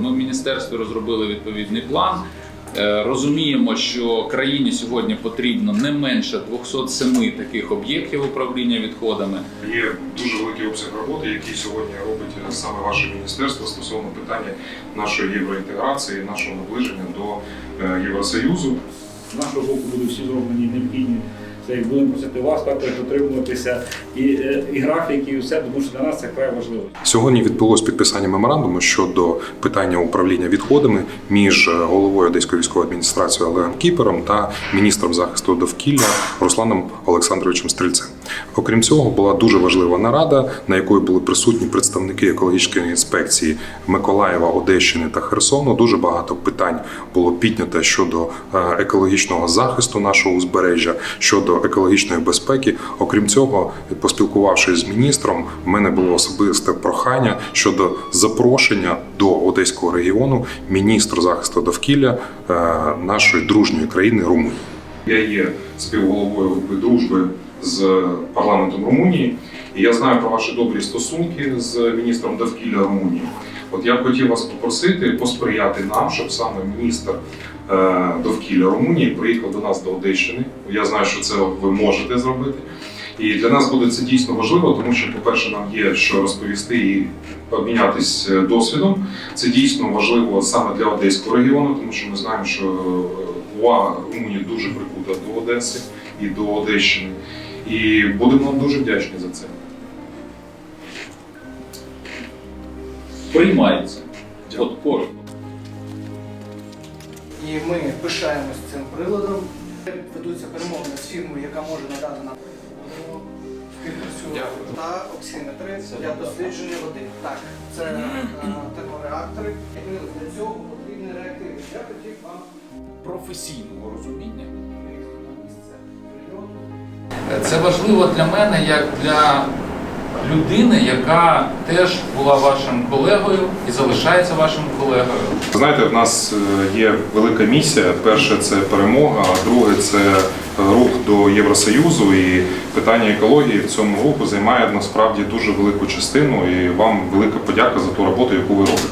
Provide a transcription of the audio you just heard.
Ми в міністерстві розробили відповідний план. Е, Розуміємо, що країні сьогодні потрібно не менше 207 таких об'єктів управління відходами. Є дуже великий обсяг роботи, який сьогодні робить саме ваше міністерство стосовно питання нашої євроінтеграції, нашого наближення до е, Євросоюзу. З нашого боку будуть всі зроблені необхідні. Це і будемо просити вас також дотримуватися і, е, і графіки, і все, тому що для нас це край важливо. Сьогодні відбулось підписання меморандуму щодо питання управління відходами між е, головою Одеської військової адміністрації Олегом Кіпером та міністром захисту довкілля Русланом Олександровичем Стрільцем. Окрім цього, була дуже важлива нарада, на якої були присутні представники екологічної інспекції Миколаєва, Одещини та Херсону. Дуже багато питань було піднято щодо е, екологічного захисту нашого узбережжя, щодо екологічної безпеки. Окрім цього, поспілкувавшись з міністром, в мене було особисте прохання щодо запрошення до одеського регіону міністру захисту довкілля е, нашої дружньої країни Румунії. Я є співголовою групи дружби з парламентом Румунії, і я знаю про ваші добрі стосунки з міністром довкілля Румунії. От я б хотів вас попросити посприяти нам, щоб саме міністр е, довкілля Румунії приїхав до нас до Одещини. Я знаю, що це ви можете зробити. І для нас буде це дійсно важливо, тому що, по-перше, нам є що розповісти і обмінятись е, досвідом. Це дійсно важливо саме для Одеського регіону, тому що ми знаємо, що е, увага Румунії дуже прикута до Одеси і до Одещини. І будемо вам дуже вдячні за це. Приймається. От коротко. І ми пишаємось цим приладом. Ведуться перемовини з фірмою, яка може надати нам співпрацю та оксиметри для дослідження води. Так, це е, термореактори. Для цього потрібні. Я хотів вам Професійного розуміння. Це важливо для мене як для людини, яка теж була вашим колегою і залишається вашим колегою. Знаєте, в нас е, є велика місія. Перше це перемога, а друге це рух до Євросоюзу. І питання екології в цьому руху займає насправді дуже велику частину. І вам велика подяка за ту роботу, яку ви робите.